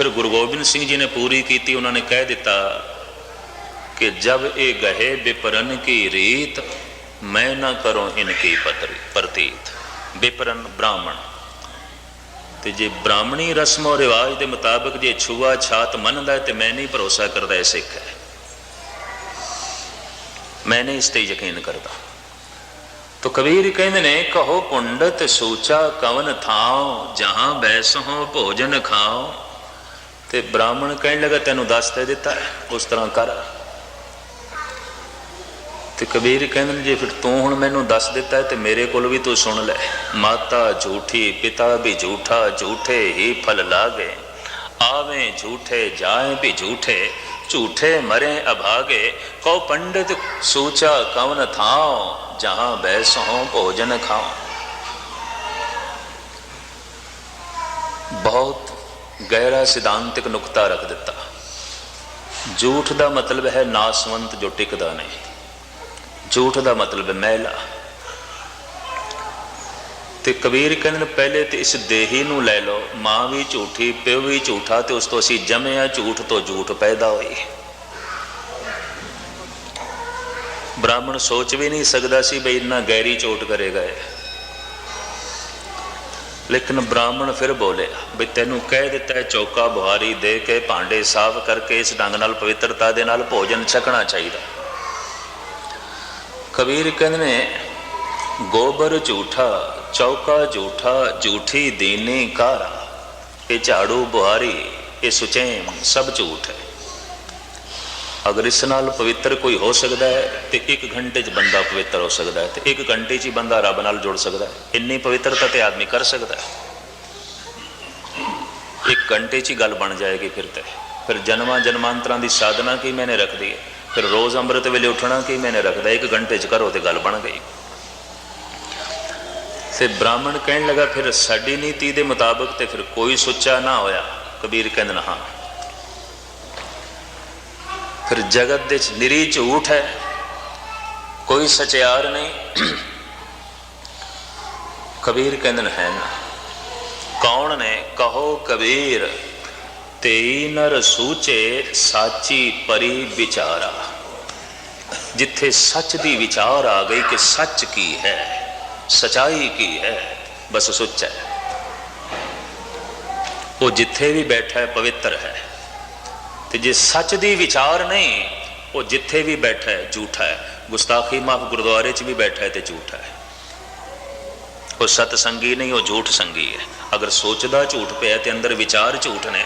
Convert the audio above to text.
ਫਿਰ ਗੁਰੂ ਗੋਬਿੰਦ ਸਿੰਘ ਜੀ ਨੇ ਪੂਰੀ ਕੀਤੀ, ਉਹਨਾਂ ਨੇ ਕਹਿ ਦਿੱਤਾ ਕਿ ਜਬ ਇਹ ਗਹੇ ਵਿਪਰਨ ਕੀ ਰੀਤ, ਮੈਂ ਨਾ ਕਰੋ ਇਨਕੀ ਪਤਰੀ ਪ੍ਰਤੀਤ। ਵਿਪਰਨ ਬ੍ਰਾਹਮਣ। ਤੇ ਜੇ ਬ੍ਰਾਹਮਣੀ ਰਸਮੋ ਰਿਵਾਜ ਦੇ ਮੁਤਾਬਕ ਜੇ ਛੂਆ ਛਾਤ ਮੰਨਦਾ ਤੇ ਮੈਂ ਨਹੀਂ ਭਰੋਸਾ ਕਰਦਾ ਇਹ ਸਿੱਖ ਹੈ। ਮੈਂ ਨਹੀਂ ਇਸ ਤੇ ਯਕੀਨ ਕਰਦਾ। ਤੋ ਕਬੀਰ ਕਹਿੰਦੇ ਨੇ, ਕਹੋ ਪੁੰਡਤ ਸੋਚਾ ਕਵਨ ਥਾਓ ਜਹਾਂ ਬੈਸ ਹੋ ਭੋਜਨ ਖਾਓ ਤੇ ਬ੍ਰਾਹਮਣ ਕਹਿਣ ਲੱਗਾ, ਤੈਨੂੰ ਦੱਸ ਤੇ ਦਿੱਤਾ ਉਸ ਤਰ੍ਹਾਂ ਕਰ। ਤੇ ਕਬੀਰ ਕਹਿੰਦੇ ਜੇ ਫਿਰ ਤੂੰ ਹੁਣ ਮੈਨੂੰ ਦੱਸ ਦਿੱਤਾ ਤੇ ਮੇਰੇ ਕੋਲ ਵੀ ਤੂੰ ਸੁਣ ਲੈ। ਮਾਤਾ ਝੂਠੀ, ਪਿਤਾ ਵੀ ਝੂਠਾ, ਝੂਠੇ ਹੀ ਫਲ ਲਾਗੇ। ਆਵੇਂ ਝੂਠੇ ਜਾਏ ਵੀ ਝੂਠੇ ਝੂਠੇ ਮਰੇ ਅਭਾਗੇ। ਕਉ ਪੰਡਿਤ ਸੂਚਾ ਕਵਨ ਥਾਓ ਜਹਾਂ ਬੈਸ ਹੋ ਭੋਜਨ ਖਾਓ ਬਹੁਤ ਗਹਿਰਾ ਸਿਧਾਂਤਿਕ ਨੁਕਤਾ ਰੱਖ ਦਿੱਤਾ। ਝੂਠ ਦਾ ਮਤਲਬ ਹੈ ਨਾਸਵੰਤ ਜੋ ਟਿਕਦਾ ਨਹੀਂ। ਝੂਠ ਦਾ ਮਤਲਬ ਹੈ ਮੈਲਾ। ਤੇ ਕਬੀਰ ਕਹਿੰਦੇ ਨੇ, ਪਹਿਲੇ ਤੇ ਇਸ ਦੇਹੀ ਨੂੰ ਲੈ ਲਓ, ਮਾਂ ਵੀ ਝੂਠੀ, ਪਿਓ ਵੀ ਝੂਠਾ ਤੇ ਉਸ ਤੋਂ ਅਸੀਂ ਜੰਮੇ ਆ ਝੂਠ ਤੋਂ ਝੂਠ ਪੈਦਾ ਹੋਈ। ਬ੍ਰਾਹਮਣ ਸੋਚ ਵੀ ਨਹੀਂ ਸਕਦਾ ਸੀ ਬਈ ਇੰਨਾ ਗਹਿਰੀ ਚੋਟ ਕਰੇਗਾ ਇਹ ਲੇਕਿਨ ਬ੍ਰਾਹਮਣ ਫਿਰ ਬੋਲਿਆ ਵੀ ਤੈਨੂੰ ਕਹਿ ਦਿੱਤਾ ਚੌਕਾ ਬੁਹਾਰੀ ਦੇ ਕੇ ਭਾਂਡੇ ਸਾਫ਼ ਕਰਕੇ ਇਸ ਢੰਗ ਨਾਲ ਪਵਿੱਤਰਤਾ ਦੇ ਨਾਲ ਭੋਜਨ ਛਕਣਾ ਚਾਹੀਦਾ। ਕਬੀਰ ਕਹਿੰਦੇ ਨੇ, ਗੋਬਰ ਝੂਠਾ, ਚੌਕਾ ਝੂਠਾ, ਝੂਠੀ ਦੀਨੀ ਕਾਰਾ, ਇਹ ਝਾੜੂ ਬੁਹਾਰੀ, ਇਹ ਸੁਚੇਮ ਸਭ ਝੂਠ ਹੈ। ਅਗਰ ਇਸ ਨਾਲ ਪਵਿੱਤਰ ਕੋਈ ਹੋ ਸਕਦਾ ਹੈ, ਤੇ 1 ਘੰਟੇ 'ਚ ਬੰਦਾ ਪਵਿੱਤਰ ਹੋ ਸਕਦਾ ਹੈ, ਤੇ 1 ਘੰਟੇ 'ਚ ਹੀ ਬੰਦਾ ਰੱਬ ਨਾਲ ਜੁੜ ਸਕਦਾ ਹੈ। ਇੰਨੀ ਪਵਿੱਤਰਤਾ ਤੇ ਆਦਮੀ ਕਰ ਸਕਦਾ ਹੈ। 1 ਘੰਟੇ 'ਚ ਹੀ ਗੱਲ ਬਣ ਜਾਏਗੀ ਫਿਰ ਤੇ। ਫਿਰ ਜਨਮਾਂ ਜਨਮਾਂਤਰਾਂ ਦੀ ਸਾਧਨਾ ਕੀ ਮੈਨੇ ਰੱਖਦੀ ਹੈ ਫਿਰ ਰੋਜ਼ ਅੰਮ੍ਰਿਤ ਵੇਲੇ ਉੱਠਣਾ ਕੀ ਮੈਨੇ ਰੱਖਦਾ 1 ਘੰਟੇ 'ਚ ਕਰੋ ਤੇ ਗੱਲ ਬਣ ਗਈ। ਤੇ ਬ੍ਰਾਹਮਣ ਕਹਿਣ ਲੱਗਾ, ਫਿਰ ਸਾਡੀ ਨੀਤੀ ਦੇ ਮੁਤਾਬਕ ਤੇ ਫਿਰ ਕੋਈ ਸੁੱਚਾ ਨਾ ਹੋਇਆ। ਕਬੀਰ ਕਹਿੰਦੇ ਨਾ, ਹਾਂ। ਫਿਰ ਜਗਤ ਦੇ ਚ ਨਿਰੀ ਝੂਠ ਹੈ। ਕੋਈ ਸਚਿਆਰ ਨਹੀਂ। ਕਬੀਰ ਕਹਿੰਦੇ ਨੇ ਹੈ ਨਾ ਕੌਣ ਨੇ? ਕਹੋ ਕਬੀਰ, ਤੇਈ ਨਰ ਸੂਚੇ ਸਾਚੀ ਪਰੀ ਵਿਚਾਰਾ। ਜਿੱਥੇ ਸੱਚ ਦੀ ਵਿਚਾਰ ਆ ਗਈ ਕਿ ਸੱਚ ਕੀ ਹੈ, ਸਚਾਈ ਕੀ ਹੈ, ਬਸ ਸੁੱਚ ਹੈ। ਉਹ ਜਿੱਥੇ ਵੀ ਬੈਠਾ ਹੈ, ਪਵਿੱਤਰ ਹੈ। ਤੇ ਜੇ ਸੱਚ ਦੀ ਵਿਚਾਰ ਨਹੀਂ, ਉਹ ਜਿੱਥੇ ਵੀ ਬੈਠਾ ਹੈ, ਝੂਠਾ ਹੈ। ਗੁਸਤਾਖੀ ਮਾਫ ਗੁਰਦੁਆਰੇ 'ਚ ਵੀ ਬੈਠਾ ਹੈ ਤੇ ਝੂਠਾ ਹੈ। ਉਹ ਸਤ ਸੰਗੀ ਨਹੀਂ, ਉਹ ਝੂਠ ਸੰਗੀ ਹੈ। ਅਗਰ ਸੋਚਦਾ ਝੂਠ ਪਿਆ ਤੇ ਅੰਦਰ ਵਿਚਾਰ ਝੂਠ ਨੇ